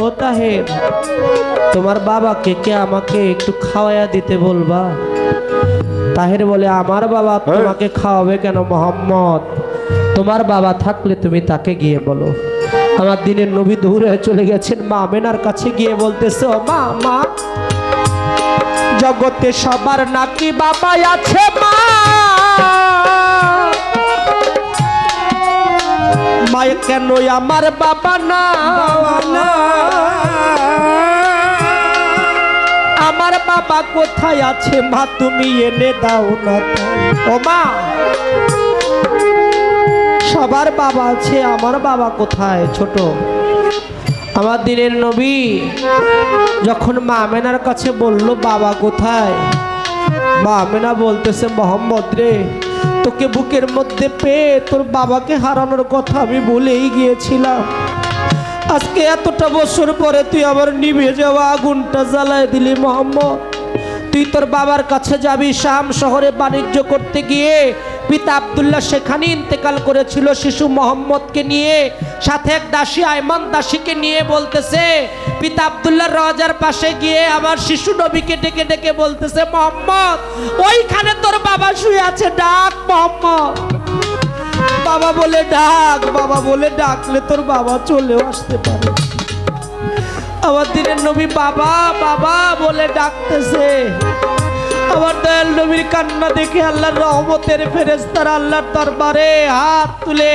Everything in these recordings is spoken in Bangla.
ও তাহের তোমার বাবাকে কে আমাকে একটু খাওয়াইয়া দিতে বলবা? তাহের বলে আমার বাবা তোমাকে খাওয়াবে কেন মোহাম্মদ? তোমার বাবা থাকলে তুমি তাকে গিয়ে বলো। আমার দিনের নবী দৌড়ে চলে গেছেন মা আমেনার কাছে গিয়ে বলতেছ "ও মা মা জগতে সবার নাকি বাবা আছে মা। মায় কেন আমার বাবা না? আমার বাবা কোথায় আছে মা? তুমি এনে দাও না ও মা সবার বাবা আছে আমার বাবা কোথায়? ছোট। আমার দিনের নবী যখন মা আমেনার কাছে বলল বাবা কোথায়? মা আমেনা বলতেছে মোহাম্মদ রে তোকে বুকের মধ্যে পেয়ে তোর বাবাকে হারানোর কথা আমি ভুলেই গিয়েছিলাম। আজকে এতটা বছর পরে তুই আবার নিভে যাওয়া আগুনটা জ্বালায় দিলি মোহাম্মদ। তুই তোর বাবার কাছে যাবি শাম শহরে বাণিজ্য করতে গিয়ে। পিতা আবদুল্লাহ সেখানে ইন্তেকাল করেছিল শিশু মোহাম্মদকে নিয়ে। সাথে এক দাসী আয়মান দাসীকে নিয়ে বলতেছে পিতা আবদুল্লাহ রাজার পাশে গিয়ে আমার শিশু নবীকে ডেকে ডেকে বলতেছে, মোহাম্মদ, ওইখানে তোর বাবা শুয়ে আছে, ডাক, মোহাম্মদ। বাবা বলে, ডাক, বাবা বলে, ডাকলে তোর বাবা চলেও আসতে পারে। আমার দিনের নবী, বাবা বাবা, বলে ডাকতেছে। আমার দয়াল নবীর কান্না দেখে আল্লাহর রহমতের ফেরেস্তার আল্লাহর দরবারে হাত তুলে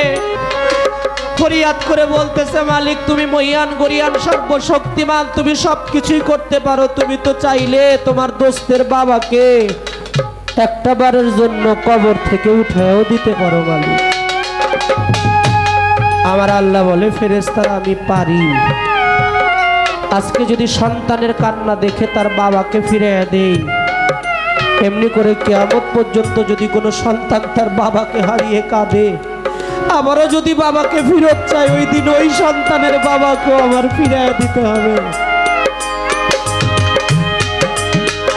ফরিয়াদ করে বলতেছে, মালিক, তুমি মহিয়ান, গরিয়ান, সর্বশক্তিমান, তুমি সব কিছুই করতে পারো, তুমি তো চাইলে তোমার দোস্তের বাবাকে একটা বারের জন্য কবর থেকে উঠেও দিতে পারো, মালিক। আমার আল্লাহ বলে ফেরেস্তারা আমি পারি। আজকে যদি সন্তানের কান্না দেখে তার বাবাকে ফিরে দেই, এমনি করে কেয়ামত পর্যন্ত যদি কোনো সন্তান তার বাবাকে হারিয়ে কাঁদে আবারও যদি বাবাকে ফিরত চায় ওই দিন ওই সন্তানের বাবাকেও আমার ফিরে দিতে হবে।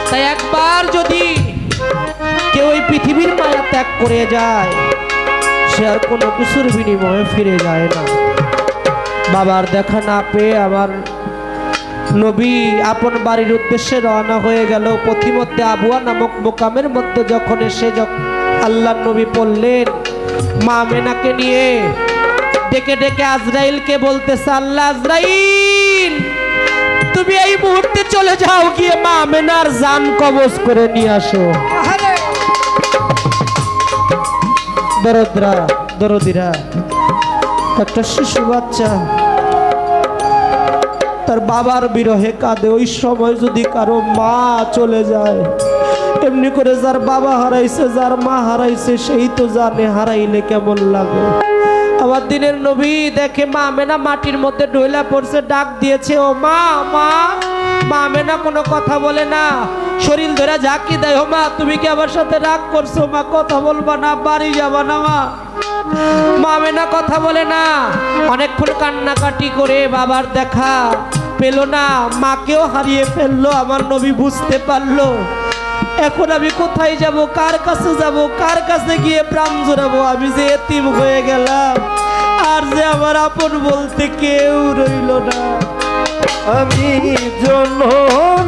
তাই একবার যদি কেউ ওই পৃথিবীর মায়া ত্যাগ করে যায়, সে আর কোনো কিছুর বিনিময়ে ফিরে যায় না। বাবার দেখা না পেয়ে আমার নবী আপন বাড়ির উদ্দেশ্যে রওনা হয়ে গেল। পথিমধ্যে আবুয়া নামক মোকামের মধ্যে যখন এসে যখন আল্লাহ নবী পড়লেন মা মেনাকে নিয়ে ডেকে ডেকে আজরাইলকে বলতেছে আল্লাহ আজরাইল তুমি এই মুহূর্তে চলে যাও গিয়ে মা মেনার জান কবজ করে নিয়ে আসো। দরদরা দরদিরা একটা শিশু বাচ্চা তার বাবার বিরহে কাঁদে। ওই সময় যদি কারও মা চলে যায় এমনি করে যার বাবা হারাইছে, যার মা হারাইছে, সেই তো জানে হারাইলে কেমন লাগে। আমার দিনের নবী দেখে মা মেনা মাটির মধ্যে ডইলা পড়ছে, ডাক দিয়েছে, ও মা মা মা মেনা কোনো কথা বলে না। শরীর ধরে ঝাঁকি দেয়, ও মা, তুমি কি আমার সাথে রাগ করছ? মা, কথা বলবা না, বাড়ি যাবা না, মা। মামেনা কথা বলে না। অনেকক্ষণ কান্নাকাটি করে বাবার দেখা পেল না। মাকেও হারিয়ে ফেলল, আমার নবী বুঝতে পারল। এখন আমি কোথায় যাব? কার কাছে যাব? কার কাছে গিয়ে প্রাণ জোরাবো? আমি যে এতিম হয়ে গেলাম, আর যে আমার আপন বলতে কেউ রইল না। আমি জন্মে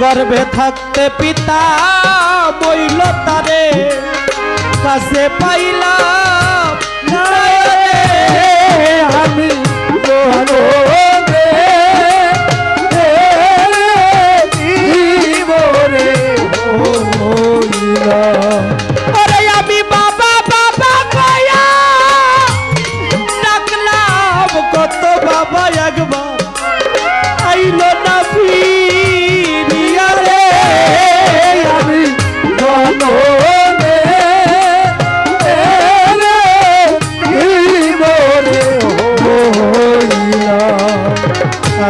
গর্ভে থাকতে পিতা বইল তারে কাছে পাইলাম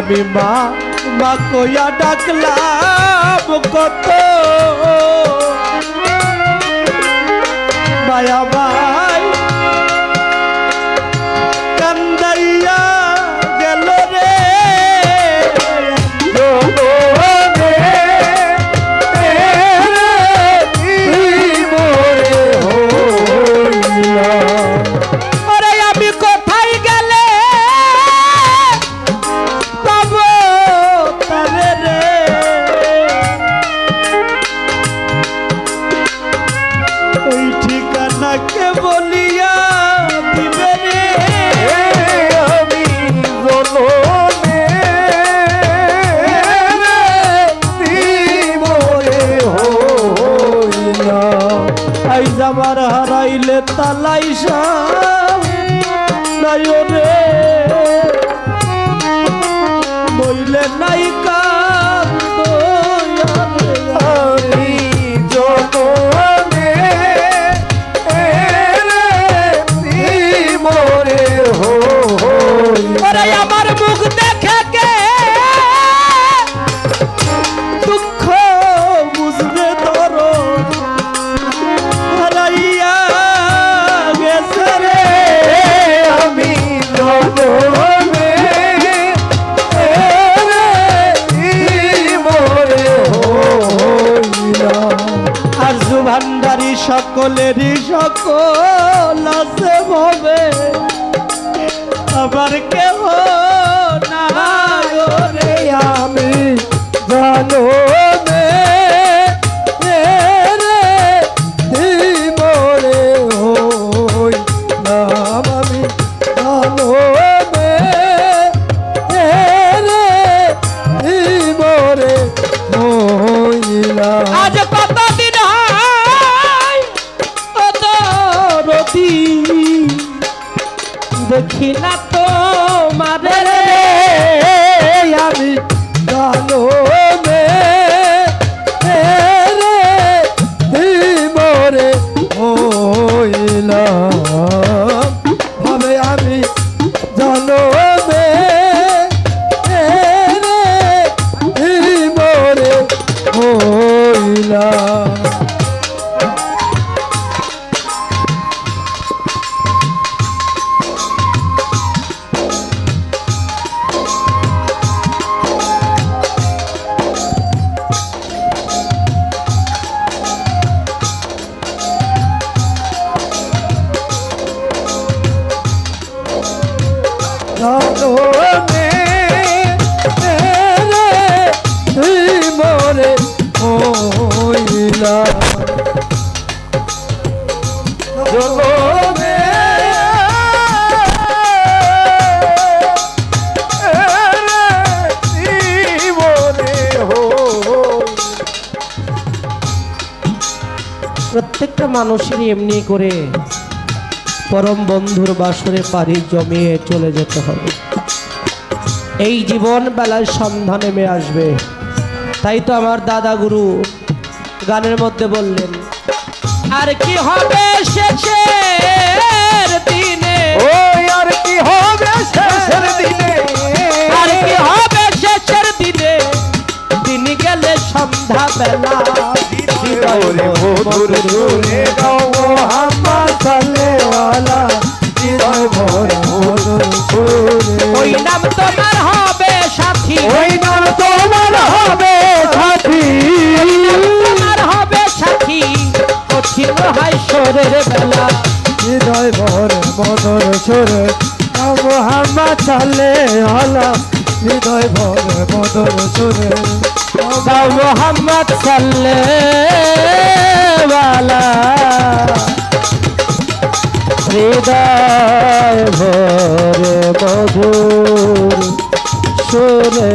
আমি মা মা কইয়া ডাকলাম কত আই যাবার হারাইলে তালাই নাই রে। বইলে নাই রতি দেখি না তো মারে আমি জানো মোরে হইলা প্রত্যেকটা মানুষের এমনি করে পরম বন্ধুর বাসরে পারি জমিয়ে চলে যেতে হবে। এই জীবন বেলায় সন্ধানে নেমে আসবে। তাই তো আমার দাদা গুরু গানের মধ্যে বললেন, আর কি হবে শেষের নাম তোমার হবে সাথী। ওই নাম তোমার হবে সাথী। তোমার হবে সাথী। কঠিন বেলা। হৃদয় ভরে মধুর সুরে মোহাম্মদ সাল্লেওয়ালা হৃদয় ভরে মধুর সুরে মোহাম্মদ সাল্লে বালা হৃদয় ভরে মধুর সুরে।